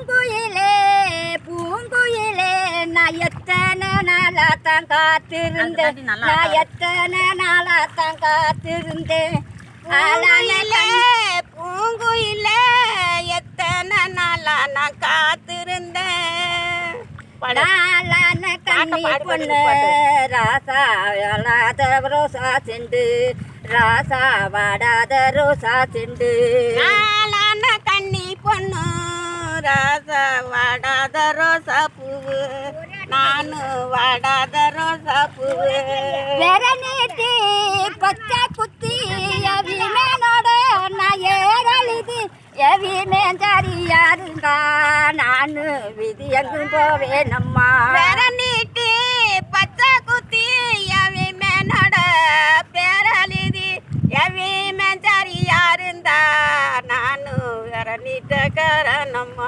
பூங்குயிலே பூங்குயிலே நான் எத்தனை நாளா தான் காத்திருந்தேன் நான் எத்தனை நாளா தான் காத்திருந்தேன். பூங்குயிலே பூங்குயிலே எத்தனை நாளா நான் காத்திருந்தேன். நாளான கண்ணி பொண்ணு. ராசா வாடாத ரோசா செண்டு ராசா வாடாத ரோசா செண்டு. நாளான கண்ணி பொண்ணு ராசா வாடாத ரோசா பூவு. நானு வாடாத ரோசா பூவு. வேற நீட்டி பச்சை குத்தி எவிமேனோட நான் ஏறழுது. எவிமேஞ்சரியா இருந்தா நானு விதி எங்கும் போவேனம்மா. வேற நீட்டி பச்சை குத்தி எவி மேனோட பேரழுதி. எவி மேஞ்சாரி யாருந்தா? நானு வேற நீட்ட காரணம்மா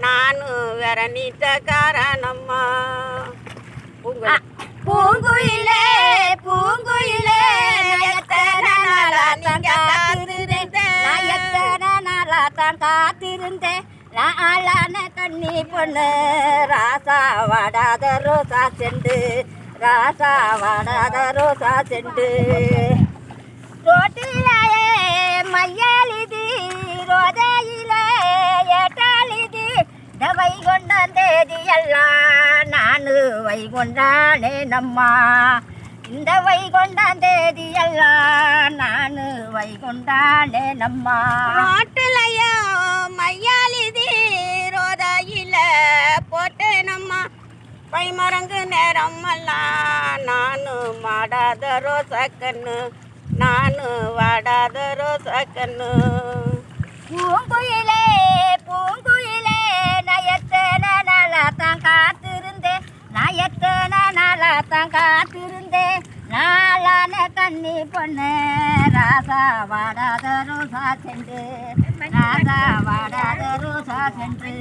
நானு வேற நீட்ட காரணம்மா பூங்குயிலே பூங்குயிலே தான் காத்திருந்தேன் நான் ஆளான கண்ணி பொண்ணு ராசா வாடாத ரோசா செண்டு ராசா வாடாத ரோசா செண்டு ரோட்டிலே வைகுண்டானே நம்மா. இந்த வைகுண்டந்தேதி எல்லாம் நானு வைகுண்டானே நம்மா. ரோட்டுலையோ மையாலிதி ரோதாயில போட்டேனம்மா பைமரங்கு நேரம் எல்லாம் நானு மாடாத ரோசக்கண்ணு. நானு வாடாத ரோசக்கண்ணு. பூங்குயிலே எத்தனை நாளா தான் காத்திருந்தேன் நாளான கண்ணி பொண்ணு. ராசா வாடாத ரோசா சென்று. ராசா வாடாத ரோசா சென்று.